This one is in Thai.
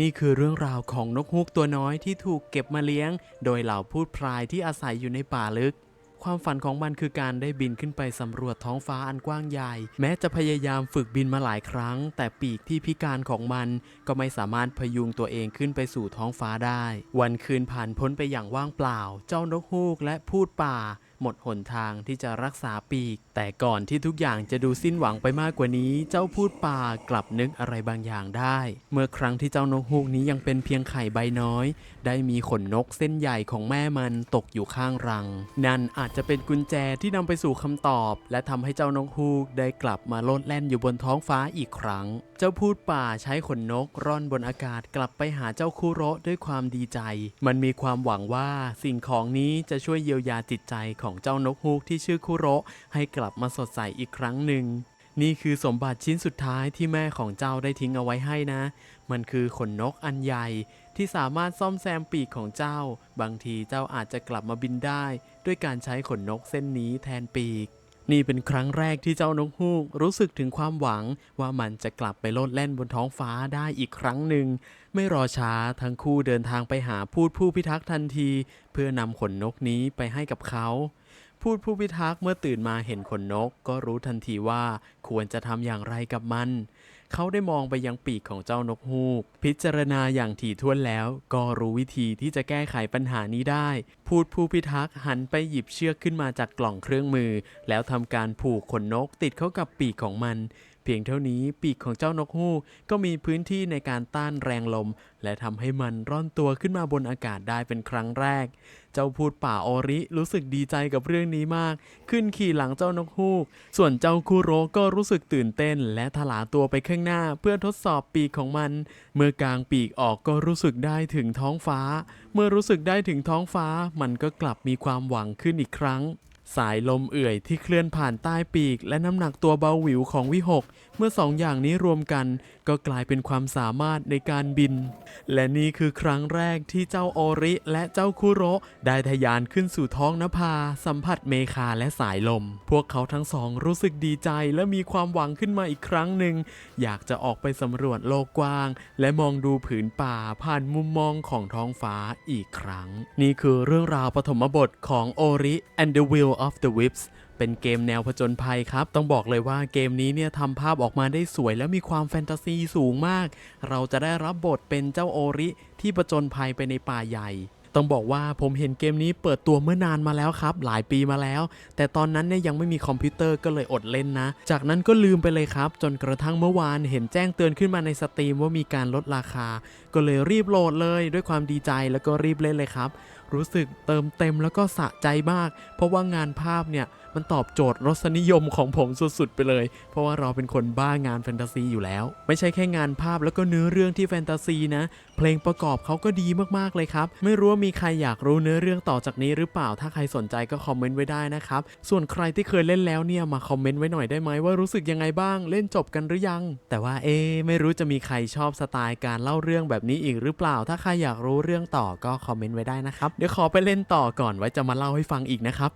นี่คือเรื่องราวของนกฮูกตัวน้อยที่ถูกเก็บมาเลี้ยง โดยเหล่าพูดพรายที่อาศัยอยู่ในป่าลึก ความฝันของมันคือการได้บินขึ้นไปสำรวจท้องฟ้าอันกว้างใหญ่ แม้จะพยายามฝึกบินมาหลายครั้ง แต่ปีกที่พิการของมันก็ไม่สามารถพยุงตัวเองขึ้นไปสู่ท้องฟ้าได้ วันคืนผ่านพ้นไปอย่างว่างเปล่า เจ้านกฮูกและพูดป่า หมดหนทางที่จะรักษาปีก แต่ก่อนที่ทุกอย่างจะดูสิ้นหวังไปมากกว่านี้ เจ้าพูดป่ากลับนึกอะไรบางอย่างได้ เมื่อครั้งที่เจ้านกฮูกนี้ยังเป็นเพียงไข่ใบน้อย ได้มีขนนกเส้นใหญ่ของแม่มันตกอยู่ข้างรัง นั่นอาจจะเป็นกุญแจที่นำไปสู่คำตอบ และทำให้เจ้านกฮูกได้กลับมาโลดแล่นอยู่บนท้องฟ้าอีกครั้ง จ้าพูดป่าใช้ขนนกร่อนบนอากาศกลับไปหาเจ้าคุโระด้วยความดีใจ มันมีความหวังว่าสิ่งของนี้จะช่วยเยียวยาจิตใจของเจ้านกฮูกที่ชื่อคุโระให้กลับมาสดใสอีกครั้งหนึ่ง นี่คือสมบัติชิ้นสุดท้ายที่แม่ของเจ้าได้ทิ้งเอาไว้ให้นะ มันคือขนนกอันใหญ่ ที่สามารถซ่อมแซมปีกของเจ้า บางทีเจ้าอาจจะกลับมาบินได้ ด้วยการใช้ขนนกเส้นนี้แทนปีก นี่เป็นครั้งแรกที่เจ้านกฮูกรู้สึกถึงความหวังว่ามันจะกลับไปโลดแล่นบนท้องฟ้าได้อีกครั้งหนึ่ง ไม่รอช้าทั้งคู่เดินทางไปหาพูดผู้พิทักษ์ทันที เพื่อนำขนนกนี้ไปให้กับเขา พูดผู้พิทักษ์เมื่อตื่นมาเห็นขนนก ก็รู้ทันทีว่าควรจะทำอย่างไรกับมัน เขาได้มองไปยังปีกของเจ้านกฮูก พิจารณาอย่างถี่ถ้วนแล้ว ก็รู้วิธีที่จะแก้ไขปัญหานี้ได้ พูดผู้พิทักษ์หันไปหยิบเชือกขึ้นมาจากกล่องเครื่องมือ แล้วทำการผูกขนนกติดเข้ากับปีกของมัน เพียงเท่านี้ปีกของเจ้านกฮูกก็มีพื้นที่ในการต้านแรงลม และทำให้มันร่อนตัวขึ้นมาบนอากาศได้เป็นครั้งแรก เจ้าพูดป่าโอริรู้สึกดีใจกับเรื่องนี้มาก ขึ้นขี่หลังเจ้านกฮูก ส่วนเจ้าคุโรก็รู้สึกตื่นเต้น และถลาตัวไปข้างหน้าเพื่อทดสอบปีกของมัน เมื่อกางปีกออกก็รู้สึกได้ถึงท้องฟ้า เมื่อรู้สึกได้ถึงท้องฟ้ามันก็กลับมีความหวังขึ้นอีกครั้ง สายลมเอื่อยที่เคลื่อนผ่านใต้ปีก และน้ำหนักตัวเบาหวิวของวิหก เมื่อสองอย่างนี้รวมกัน ก็กลายเป็นความสามารถในการบิน และนี่คือครั้งแรกที่เจ้าโอริและเจ้าคุโรได้ทะยานขึ้นสู่ท้องนภา สัมผัสเมคาและสายลม พวกเขาทั้งสองรู้สึกดีใจและมีความหวังขึ้นมาอีกครั้งหนึ่ง อยากจะออกไปสำรวจโลกกว้าง และมองดูผืนป่าผ่านมุมมองของท้องฟ้าอีกครั้ง นี่คือเรื่องราวปฐมบทของโอริ and the Will of the Whips เป็นเกมแนวผจญภัยครับ ต้องบอกเลยว่าเกมนี้เนี่ยทำภาพออกมาได้สวยและมีความแฟนตาซีสูงมาก เราจะได้รับบทเป็นเจ้าโอริที่ผจญภัยไปในป่าใหญ่ ต้องบอกว่าผมเห็นเกมนี้เปิดตัวเมื่อนานมาแล้วครับ หลายปีมาแล้ว แต่ตอนนั้นเนี่ยยังไม่มีคอมพิวเตอร์ก็เลยอดเล่นนะ จากนั้นก็ลืมไปเลยครับ จนกระทั่งเมื่อวานเห็นแจ้งเตือนขึ้นมาในสตรีมว่ามีการลดราคา ก็เลยรีบโหลดเลยด้วยความดีใจแล้วก็รีบเล่นเลยครับ รู้สึกเติมเต็มแล้วก็สะใจมาก เพราะว่างานภาพเนี่ยมันตอบโจทย์รสนิยมของผมสุดๆไปเลย เพราะว่าเราเป็นคนบ้างานแฟนตาซีอยู่แล้ว ไม่ใช่แค่งานภาพแล้วก็เนื้อเรื่องที่แฟนตาซีนะ เพลงประกอบเขาก็ดีมากๆเลยครับ ไม่รู้ว่ามีใครอยากรู้เนื้อเรื่องต่อจากนี้หรือเปล่า ถ้าใครสนใจก็คอมเมนต์ไว้ได้นะครับ ส่วนใครที่เคยเล่นแล้วเนี่ยมาคอมเมนต์ไว้หน่อยได้ไหมว่ารู้สึกยังไงบ้าง เล่นจบกันหรือยัง แต่ว่าเอ๊ไม่รู้จะมีใครชอบสไตล์การเล่าเรื่องแบบนี้อีกหรือเปล่า ถ้าใครอยากรู้เรื่องต่อก็คอมเมนต์ไว้ได้นะครับ เดี๋ยวขอไปเล่นต่อก่อนไว้จะมาเล่าให้ฟังอีกนะครับ